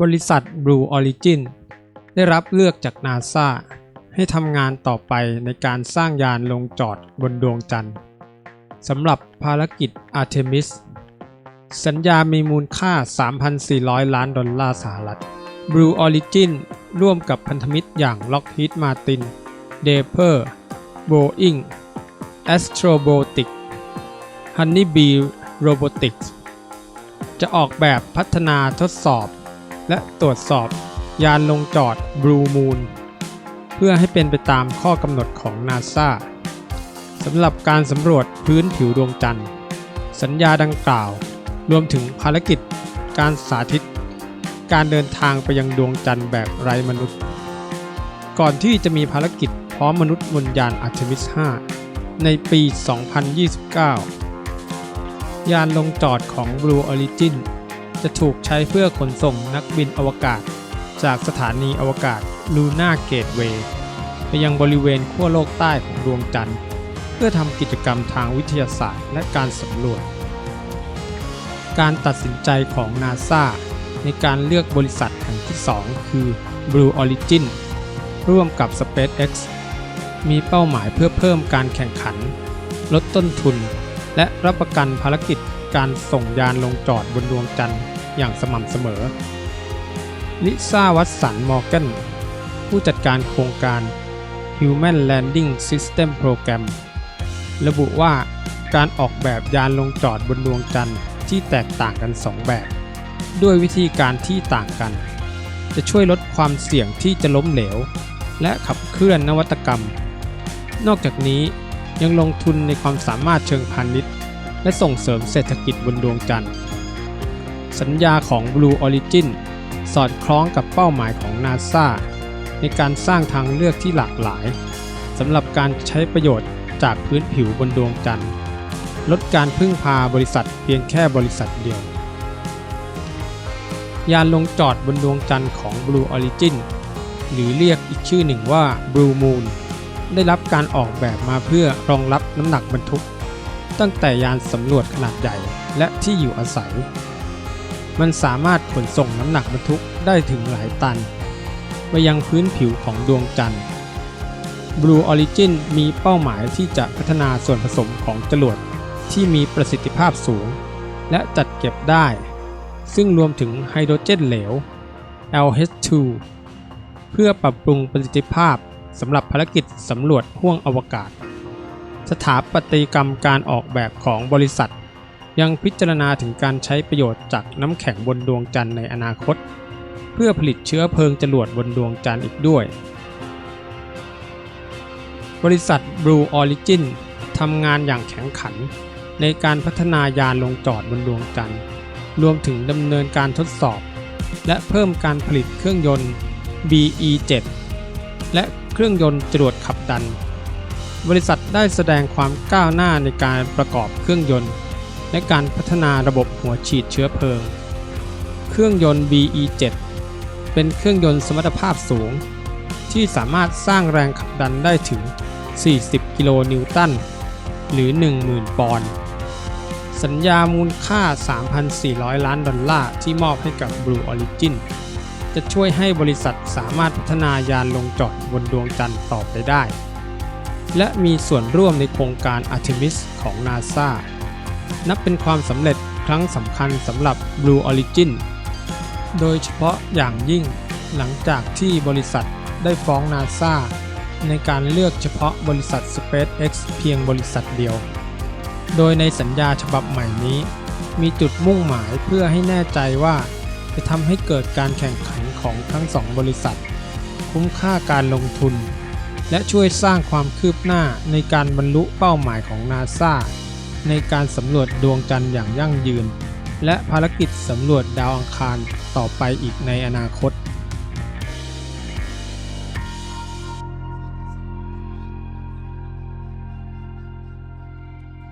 บริษัท Blue Origin ได้รับเลือกจากนาซาให้ทำงานต่อไปในการสร้างยานลงจอดบนดวงจันทร์สำหรับภารกิจ Artemis สัญญามีมูลค่า 3,400 ล้านดอลลาร์สหรัฐ Blue Origin ร่วมกับพันธมิตรอย่าง Lockheed Martin, d a p e r Boeing, Astrobotic, Honeybee Robotics จะออกแบบพัฒนาทดสอบ และตรวจสอบยานลงจอด Blue Moon เพื่อให้เป็นไปตามข้อกำหนดของ NASA สำหรับการสำรวจพื้นผิวดวงจันทร์ สัญญาดังกล่าว รวมถึงภารกิจ การสาธิต การเดินทางไปยังดวงจันทร์แบบไร้มนุษย์ ก่อนที่จะมีภารกิจพร้อมมนุษย์บนยาน Artemis 5ในปี 2029 ยานลงจอดของ Blue Origin จะถูกใช้เพื่อขนส่งนักบินอวกาศ จากสถานีอวกาศ Luna Gateway ไปยังบริเวณขั้วโลกใต้ของดวงจันทร์ เพื่อทำกิจกรรมทางวิทยาศาสตร์และการสำรวจ การตัดสินใจของ NASA ในการเลือกบริษัทแห่งที่ 2 คือ Blue Origin ร่วมกับ SpaceX มีเป้าหมายเพื่อเพิ่มการแข่งขัน ลดต้นทุน และรับประกันภารกิจการส่งยานลงจอดบนดวงจันทร์อย่างสม่ำเสมอ ลิซ่าวัตสัน มอร์แกน ผู้จัดการโครงการ Human Landing System Program ระบุว่าการออกแบบยานลงจอดบนดวงจันทร์ที่แตกต่างกัน 2 แบบ ด้วยวิธีการที่ต่างกัน จะช่วยลดความเสี่ยงที่จะล้มเหลว และขับเคลื่อนนวัตกรรม นอกจากนี้ ยังลงทุนในความสามารถเชิงพาณิชย์ และส่งเสริมเศรษฐกิจบนดวงจันทร์ สัญญาของ Blue Origin สอดคล้องกับเป้าหมายของ NASA ในการสร้างทางเลือกที่หลากหลายสำหรับการใช้ประโยชน์จากพื้นผิวบนดวงจันทร์ ลดการพึ่งพาบริษัทเพียงแค่บริษัทเดียว ยานลงจอดบนดวงจันทร์ของ Blue Origin หรือเรียกอีกชื่อหนึ่งว่า Blue Moon ได้รับการออกแบบมาเพื่อรองรับน้ำหนักบรรทุก ตั้งแต่ยานสำรวจขนาดใหญ่และที่อยู่อาศัย มันสามารถขนส่งน้ำหนักบรรทุกได้ถึงหลายตัน ไปยังพื้นผิวของดวงจันทร์ Blue Origin มีเป้าหมายที่จะพัฒนาส่วนผสมของจรวดที่มีประสิทธิภาพสูง และจัดเก็บได้ ซึ่งรวมถึงไฮโดรเจนเหลว LH2 เพื่อปรับปรุงประสิทธิภาพ สำหรับภารกิจสำรวจห้วงอวกาศ สถาปัตยกรรมการออกแบบของบริษัท ยังพิจารณาถึงการใช้ประโยชน์จากน้ำแข็งบนดวงจันทร์ในอนาคต เพื่อผลิตเชื้อเพลิงจรวดบนดวงจันทร์อีกด้วย บริษัท Blue Origin ทำงานอย่างแข็งขัน ในการพัฒนายานลงจอดบนดวงจันทร์ รวมถึงดำเนินการทดสอบ และเพิ่มการผลิตเครื่องยนต์ BE7 และ เครื่องยนต์จรวดขับดัน บริษัทได้แสดงความก้าวหน้าในการประกอบเครื่องยนต์ และการพัฒนาระบบหัวฉีดเชื้อเพลิง เครื่องยนต์ BE7 เป็นเครื่องยนต์สมรรถภาพสูง ที่สามารถสร้างแรงขับดันได้ถึง 40 กิโลนิวตัน หรือ 10,000 ปอนด์สัญญามูลค่า 3,400 ล้านดอลลาร์ที่มอบให้กับ Blue Origin จะช่วยให้บริษัทสามารถพัฒนายานลงจอดบนดวงจันทร์ต่อไปได้ และมีส่วนร่วมในโครงการ Artemis ของ NASA นับเป็นความสำเร็จครั้งสำคัญสำหรับ Blue Origin โดยเฉพาะอย่างยิ่งหลังจากที่บริษัทได้ฟ้อง NASA ในการเลือกเฉพาะบริษัท SpaceX เพียงบริษัทเดียว โดยในสัญญาฉบับใหม่นี้ มีจุดมุ่งหมายเพื่อให้แน่ใจว่า จะทำให้เกิดการแข่งขันของทั้งสองบริษัท คุ้มค่าการลงทุน และช่วยสร้างความคืบหน้าในการบรรลุเป้าหมายของนาซาในการสำรวจดวงจันทร์อย่างยั่งยืน และภารกิจสำรวจดาวอังคารต่อไปอีกในอนาคต